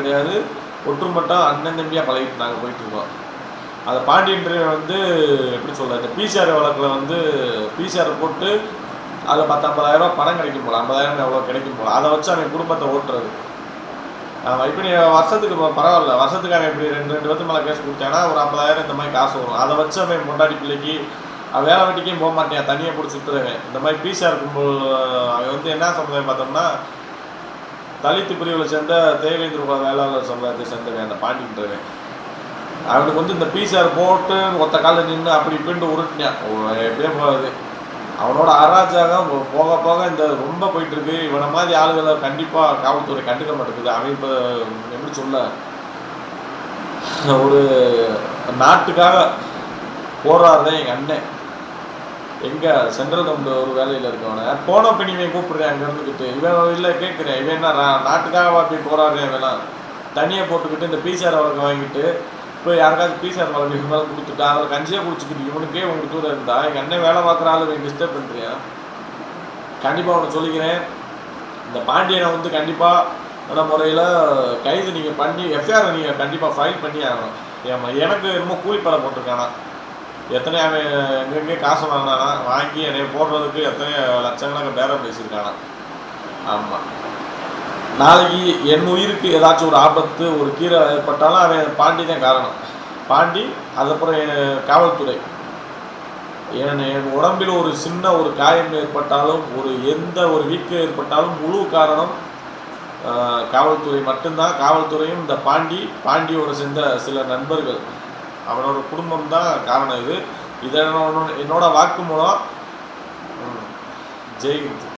கிடையாது. ஒற்றுமட்டா அண்ணன் தம்பியாக பழகிட்டு நாங்கள் போயிட்டு இருக்கோம். அந்த பாண்டியன் வந்து எப்படி சொல்ல இந்த பிசிஆர் வழக்கில் வந்து பிசிஆர் போட்டு அதில் பத்து ஐம்பதாயிரம் பணம் கிடைக்கும் போல ஐம்பதாயிரம் எவ்வளோ கிடைக்கும் போல. அதை வச்சு அவன் குடும்பத்தை ஓட்டுறது. ஆமாம் இப்போ நீ வருஷத்துக்கு பரவாயில்ல. வருஷத்துக்கு அவன் இப்படி ரெண்டு ரெண்டு வருஷம் மேலே கேஸ் கொடுத்தாங்கன்னா ஒரு ஐம்பதாயிரம் இந்த மாதிரி காசு வரும். அதை வச்சு அவன் முண்டாடி பிள்ளைக்கு அவன் வேலை வெட்டிக்கும் போக மாட்டேன் தனியாக பிடிச்சி சுற்றுறவன் இந்த மாதிரி பிசிஆர் கும்பல் அவன் வந்து என்ன சமுதாயம் பார்த்தோம்னா தலித்து பிரிவில் சேர்ந்த தேவேந்திர குல வேளாளர் சமுதாயத்தை சேர்ந்தவன் அந்த பாண்டின்றவன் அவனுக்கு வந்து இந்த பிசிஆர் போட்டு ஒத்த காலில் நின்று அப்படி இப்படின்ட்டு உருட்டினான் எப்படியே போகாது. அவனோட அராஜகம் போக போக இந்த ரொம்ப போயிட்டு இருக்கு இவனை மாதிரி ஆளுகளை கண்டிப்பாக காவல்துறை கண்டுக்க மாட்டேங்குது. அவன் இப்போ எப்படி சொல்ல? ஒரு நாட்டுக்காக போராடுறேன் எங்கள் அண்ணன். எங்க சென்ட்ரல் கவர்மெண்ட் ஒரு வேலையில் இருக்கவன போன பின் இவன் கூப்பிடுறேன் அங்கே இருந்துக்கிட்டு இவன் இல்லை கேட்குறேன் இவன் என்ன நாட்டுக்காக போய் போராடுறேன் இவெல்லாம். தனியாக போட்டுக்கிட்டு இந்த பிசிஆர் வழக்கம் வாங்கிட்டு இப்போ யாருக்காச்சும் பிசிஆர் வழக்கு இருந்தாலும் மேலே கொடுத்துட்டா அதில் கஞ்சியே குடிச்சிக்கிட்டு இவனுக்கே உங்களுக்கு தூரம் இருந்தா எங்கள் அண்ணன் வேலை பார்க்குற ஆளு இவன் டிஸ்டர்ப் பண்ணுறியா கண்டிப்பாக உனக்கு சொல்லிக்கிறேன். இந்த பாண்டியனை வந்து கண்டிப்பாக முறையில் கைது நீங்கள் பண்ணி எஃப்ஐஆர் நீங்கள் கண்டிப்பாக ஃபைல் பண்ணி ஆகணும். ஏமா எனக்கு ரொம்ப கூலிப்பலை போட்டிருக்கானா? எத்தனை அவன் எங்கெங்கே காசு வாங்கினானா வாங்கி என்னை போடுறதுக்கு எத்தனை லட்சக்கணக்கு பேரம் பேசியிருக்கானா. ஆமாம் நாளைக்கு என் உயிருக்கு ஏதாச்சும் ஒரு ஆபத்து ஒரு கீரை ஏற்பட்டாலும் அவன் பாண்டி தான் காரணம். பாண்டி அதுக்கப்புறம் என் காவல்துறை. என் என் உடம்பில் ஒரு சின்ன ஒரு காயம் ஏற்பட்டாலும் ஒரு எந்த ஒரு வீக்கம் ஏற்பட்டாலும் முழு காரணம் காவல்துறை மட்டும்தான். காவல்துறையும் இந்த பாண்டி பாண்டியோட சேர்ந்த சில நண்பர்கள். அவனோட குடும்பம் தான் காரணம் இது. இதை என்னோட- வாக்கு மூலம் ஜெய் ஹிந்த்.